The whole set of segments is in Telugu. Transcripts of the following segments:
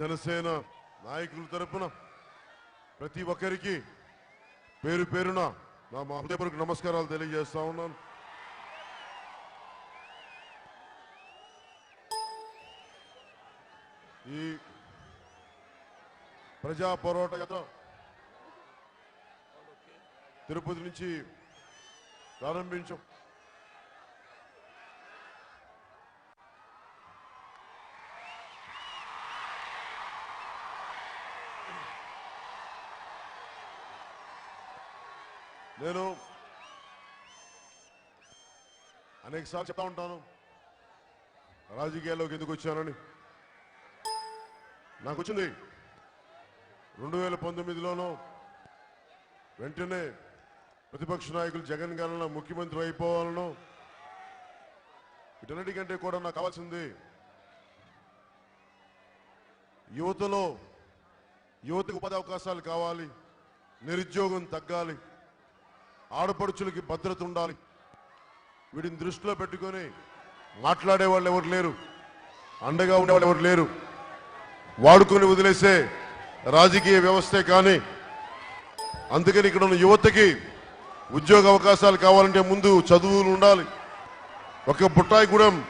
జనసేన నాయకుల తరపున ప్రతి ఒక్కరికి పేరు పేరున నా మా హృదయపూర్వక నమస్కారాలు తెలియజేస్తా ఉన్నాను. ఈ ప్రజా పోరాట యాత్ర తిరుపతి నుంచి ప్రారంభించాం. నేను అనేక సార్లు చెప్తా ఉంటాను. రాజకీయాల్లోకి ఎందుకు వచ్చానని. నాకు వచ్చింది. రెండు వేల పంతొమ్మిదిలోనూ వెంటనే ప్రతిపక్ష నాయకులు జగన్ గారిన ముఖ్యమంత్రి అయిపోవాలను. వీటన్నిటికంటే కూడా నాకు కావాల్సింది యువతలో యువతకు ఉపాధి అవకాశాలు కావాలి నిరుద్యోగం తగ్గాలి. ఆడపడుచులకి భద్రత ఉండాలి. వీడిని దృష్టిలో పెట్టుకొని మాట్లాడే వాళ్ళు ఎవరు లేరు. అండగా ఉండేవాళ్ళు ఎవరు లేరు. వాడుకొని వదిలేసే రాజకీయ వ్యవస్థే కానీ అందుకని ఇక్కడ ఉన్న యువతకి ఉద్యోగ అవకాశాలు కావాలంటే ముందు చదువులు ఉండాలి. ఒక బుట్టాయిగూడెం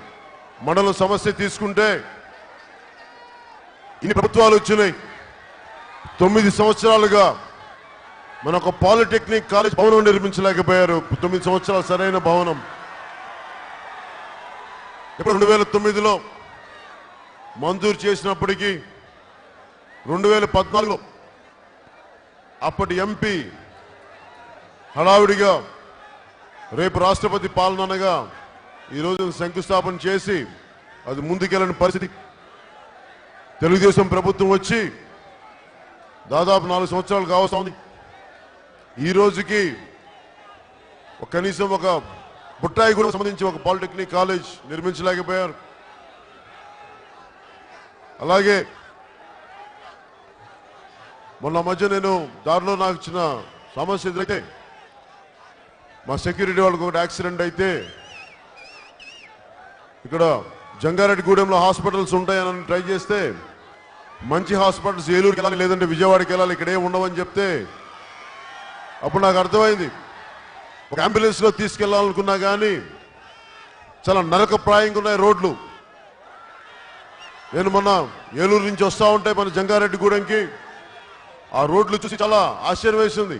మండలం సమస్య తీసుకుంటే ఇన్ని ప్రభుత్వాలు వచ్చినాయి. తొమ్మిది సంవత్సరాలుగా మన ఒక పాలిటెక్నిక్ కాలేజ్ భవనం నిర్మించలేకపోయారు. తొమ్మిది సంవత్సరాలు సరైన భవనం. ఇప్పుడు రెండు వేల తొమ్మిదిలో మంజూరు చేసినప్పటికీ రెండు వేల పద్నాలుగులో అప్పటి ఎంపీ హడావిడిగా రేపు రాష్ట్రపతి పాలన అనగా ఈరోజు శంకుస్థాపన చేసి అది ముందుకెళ్ళని పరిస్థితి. తెలుగుదేశం ప్రభుత్వం వచ్చి దాదాపు నాలుగు సంవత్సరాలు కావస్తా ఉంది ఈ రోజుకి ఒక కనీసం ఒక బుట్టాయి కూడా సంబంధించి ఒక పాలిటెక్నిక్ కాలేజ్ నిర్మించలేకపోయారు. అలాగే మొన్న మధ్య నేను దారిలో నాకు చిన్న సమస్య ఎదురైతే మా సెక్యూరిటీ వాళ్ళకి ఒకటి యాక్సిడెంట్ అయితే ఇక్కడ జంగారెడ్డిగూడెంలో హాస్పిటల్స్ ఉంటాయని ట్రై చేస్తే మంచి హాస్పిటల్స్ ఏలూరుకి వెళ్ళాలి లేదంటే విజయవాడకి వెళ్ళాలి ఇక్కడే ఉండవని చెప్తే అప్పుడు నాకు అర్థమైంది. ఒక అంబులెన్స్లో తీసుకెళ్ళాలనుకున్నా తీసుకెళ్ళాలనుకున్నా కానీ చాలా నరకప్రాయంగా ఉన్నాయి రోడ్లు. నేను మొన్న ఏలూరు నుంచి వస్తూ ఉంటే మన జంగారెడ్డిగూడెంకి ఆ రోడ్లు చూసి చాలా ఆశ్చర్యం వేసింది.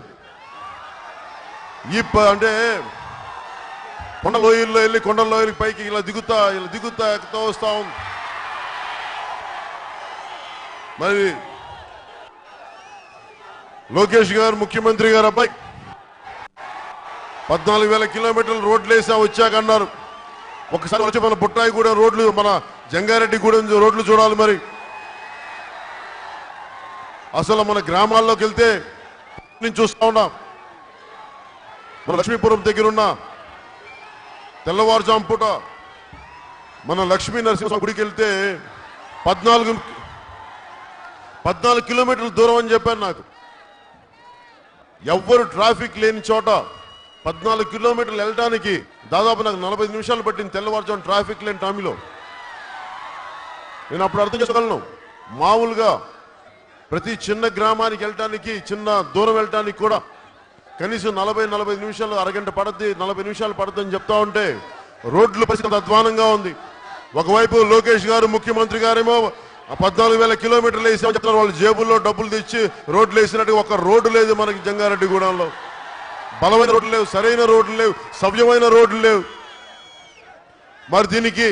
ఈ అంటే కొండ లోయల్లో వెళ్ళి కొండ లోయలకి పైకి ఇలా దిగుతా ఇలా దిగుతా ఎక్కుతా వస్తా ఉంది. మరి లోకేష్ గారు ముఖ్యమంత్రి గారు అబ్బాయి. పద్నాలుగు వేల కిలోమీటర్లు రోడ్లు వేసా వచ్చాక అన్నారు. ఒకసారి వచ్చి మన బుట్టాయి కూడా రోడ్లు మన జంగారెడ్డి కూడా రోడ్లు చూడాలి మరి. అసలు మన గ్రామాల్లోకి వెళ్తే నేను చూస్తా ఉన్నాం. మన లక్ష్మీపురం దగ్గర ఉన్న తెల్లవారుజాము పూట మన లక్ష్మీ నరసింహ గుడికి వెళ్తే పద్నాలుగు పద్నాలుగు కిలోమీటర్ల దూరం అని చెప్పాను నాకు. ఎవ్వరు ట్రాఫిక్ లేని చోట పద్నాలుగు కిలోమీటర్లు వెళ్ళడానికి దాదాపు నాకు నలభై నిమిషాలు పట్టింది తెల్లవారుజాము ట్రాఫిక్ లేని టామీలో నేను అప్పుడు అర్థం చేసుకోగలను. మామూలుగా ప్రతి చిన్న గ్రామానికి వెళ్ళటానికి చిన్న దూరం వెళ్ళటానికి కూడా కనీసం నలభై నలభై నిమిషాలు అరగంట పడద్ది నలభై నిమిషాలు పడుతుందని చెప్తా ఉంటే రోడ్ల పరిస్థితి అధ్వానంగా ఉంది. ఒకవైపు లోకేష్ గారు ముఖ్యమంత్రి గారేమో ఆ పద్నాలుగు వేల కిలోమీటర్లు వేసామని వాళ్ళు వాళ్ళ జేబుల్లో డబ్బులు తెచ్చి రోడ్లు వేసినట్టు ఒక రోడ్డు లేదు మనకి జంగారెడ్డి గూడెంలో బలమైన రోడ్లు లేవు సరైన రోడ్లు లేవు సవ్యమైన రోడ్లు లేవు. మరి దీనికి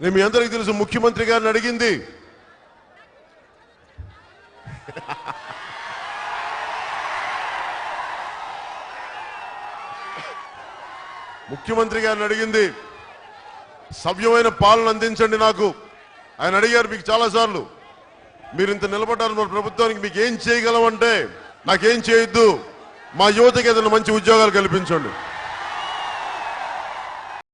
నేను మీ అందరికీ తెలుసు ముఖ్యమంత్రి గారిని అడిగింది. ముఖ్యమంత్రి గారిని అడిగింది సవ్యమైన పాలన అందించండి నాకు. ఆయన అడిగారు మీకు చాలాసార్లు మీరు ఇంత నిలబడ్డారు మన ప్రభుత్వానికి మీకు ఏం చేయగలమంటే నాకేం చేయొద్దు మా యువతకి ఏదైనా మంచి ఉద్యోగాలు కల్పించండి.